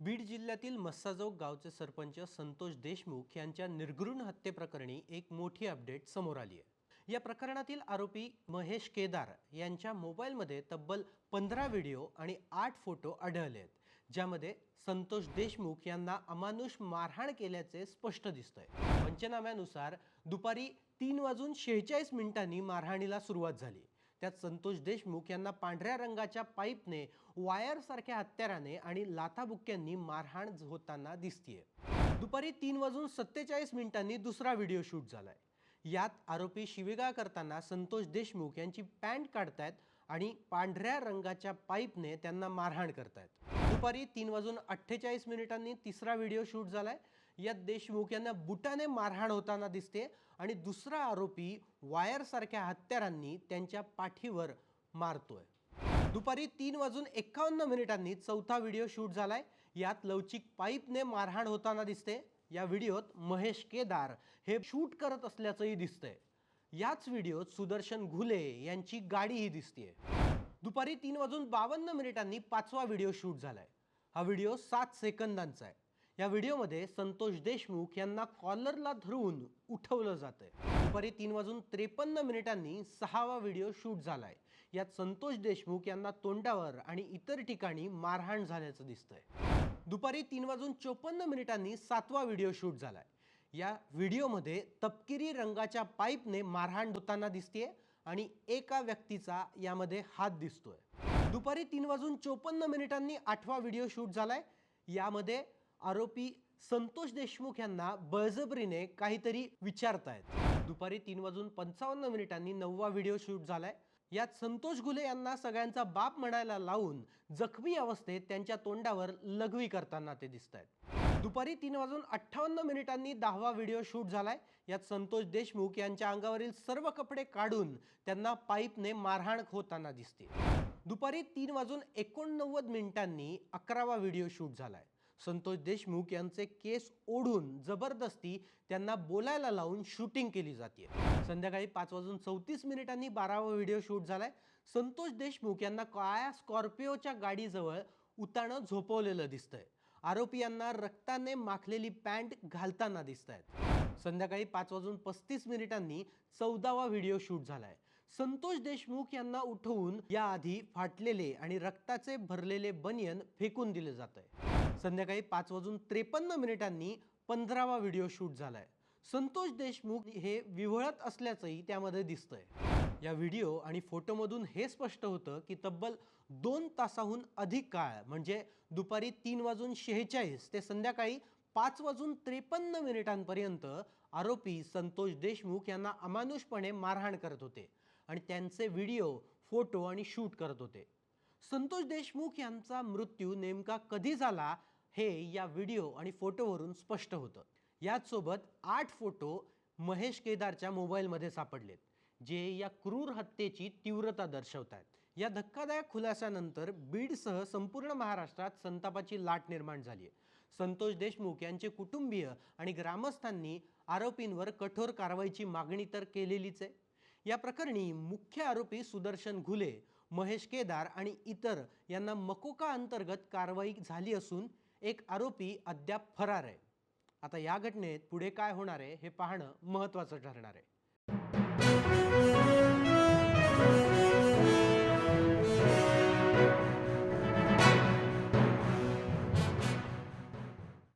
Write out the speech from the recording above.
बीड जिल्ह्यातील मस्साजोग गावचे सरपंच संतोष देशमुख यांच्या निर्घृण हत्येप्रकरणी एक मोठी अपडेट समोर आली आहे. या प्रकरणातील आरोपी महेश केदार यांच्या मोबाईलमध्ये तब्बल पंधरा व्हिडिओ आणि आठ फोटो आढळले आहेत ज्यामध्ये संतोष देशमुख यांना अमानुष मारहाण केल्याचे स्पष्ट दिसतंय. पंचनाम्यानुसार दुपारी तीन वाजून शेहेचाळीस मिनिटांनी मारहाणीला सुरुवात झाली. त्यात संतोष देशमुख यांना पांढऱ्या रंगाच्या पाईपने वायरसारख्या हत्याराने आणि लाथाबुक्क्यांनी मारहाण होताना दिसतीये. दुपारी तीन वाजून सत्तेचाळीस मिनिटांनी दुसरा व्हिडिओ शूट झालाय. यात आरोपी शिवेगाळ करताना संतोष देशमुख यांची पॅन्ट काढतायत आणि पांढऱ्या रंगाच्या पाईपने त्यांना मारहाण करतायत. दुपारी तीन वाजून अठ्ठेचाळीस मिनिटांनी तिसरा व्हिडिओ शूट झालाय. यात देशमुख यांना बुटाने मारहाण होताना दिसते आणि दुसरा आरोपी वायरसारख्या हत्यारांनी त्यांच्या पाठीवर मारतोय. दुपारी तीन वाजून एकावन्न मिनिटांनी चौथा व्हिडिओ शूट झालाय. यात लवचिक पाईपने मारहाण होताना दिसते. या व्हिडिओत महेश केदार हे शूट करत असल्याचंही दिसतंय. याच व्हिडिओत सुदर्शन घुले यांची गाडीही दिसतीये. दुपारी तीन वाजून बावन्न मिनिटांनी पाचवा व्हिडिओ शूट झालाय. हा व्हिडिओ सात सेकंदांचा आहे. या व्हिडिओमध्ये संतोष देशमुख यांना कॉलरला धरून उठवलं जातं आहे दुपारी तीन वाजून त्रेपन्न मिनिटांनी सहावा व्हिडिओ शूट झालाय. यात संतोष देशमुख यांना तोंडावर आणि इतर ठिकाणी मारहाण झाल्याचं दिसतंय. दुपारी तीन वाजून चोपन्न मिनिटांनी सातवा व्हिडिओ शूट झालाय. या व्हिडिओमध्ये तपकिरी रंगाच्या पाईपने मारहाण होताना दिसतेय आणि एका व्यक्तीचा यामध्ये हात दिसतोय. दुपारी तीन वाजून चोपन्न मिनिटांनी आठवा व्हिडिओ शूट झालाय. यामध्ये आरोपी संतोष देशमुख यांना बळजबरीने काहीतरी विचारतायत. दुपारी तीन वाजून पंचावन्न मिनिटांनी नववा व्हिडिओ शूट झालाय. यात संतोष घुले यांना सगळ्यांचा बाप म्हणायला लावून जखमी अवस्थेत त्यांच्या तोंडावर लघवी करताना ते दिसत आहेत दुपारी तीन वाजून अठ्ठावन्न मिनिटांनी दहावा व्हिडिओ शूट झालाय. यात संतोष देशमुख यांच्या अंगावरील सर्व कपडे काढून त्यांना पाईपने मारहाण होताना दिसते. दुपारी तीन वाजून एकोणनव्वद मिनिटांनी अकरावा व्हिडिओ शूट झालाय. संतोष देशमुख यांचे केस ओढून जबरदस्ती त्यांना बोलायला लावून शूटिंग केली जाते. संध्याकाळी पाच वाजून चौतीस मिनिटांनी बारावा व्हिडिओ शूट झालाय. संतोष देशमुख यांना काळ्या स्कॉर्पिओच्या गाडीजवळ उताणं झोपवलेलं दिसतंय. आरोपी यांना रक्ताने माखलेली पॅन्ट घालताना दिसत आहेत संध्याकाळी पाच वाजून पस्तीस मिनिटांनी चौदावा व्हिडिओ शूट झालाय. संतोष देशमुख यांना उठवून याआधी फाटलेले आणि रक्ताचे भरलेले बनियन फेकून दिले जात आहे संध्याकाळी पाच वाजून त्रेपन्न मिनिटांनी पंधरावा व्हिडिओ शूट झालाय. संतोष देशमुख हे विव्हळत असल्याचंही त्यामध्ये दिसतंय. या व्हिडिओ आणि फोटोमधून हे स्पष्ट होतं की तब्बल दोन तासाहून अधिक काळ म्हणजे दुपारी तीन वाजून शेहेचाळीस ते संध्याकाळी पाच वाजून त्रेपन्न मिनिटांपर्यंत आरोपी संतोष देशमुख यांना अमानुषपणे मारहाण करत होते आणि त्यांचे व्हिडिओ फोटो आणि शूट करत होते. संतोष देशमुख यांचा मृत्यू नेमका कधी झाला हे या व्हिडिओ आणि फोटोवरून स्पष्ट होतं. याचसोबत आठ फोटो महेश केदारच्या मोबाईलमध्ये सापडलेत जे या क्रूर हत्येची तीव्रता दर्शवत आहेत या धक्कादायक खुलासानंतर बीडसह संपूर्ण महाराष्ट्रात संतापाची लाट निर्माण झाली आहे. संतोष देशमुख यांचे कुटुंबीय आणि ग्रामस्थांनी आरोपींवर कठोर कारवाईची मागणी तर केलेलीच आहे. या प्रकरणी मुख्य आरोपी सुदर्शन घुले महेश केदार आणि इतर यांना मकोका अंतर्गत कारवाई झाली असून एक आरोपी अद्याप फरार आहे. आता या घटनेत पुढे काय होणार आहे हे पाहणं महत्त्वाचं ठरणार आहे.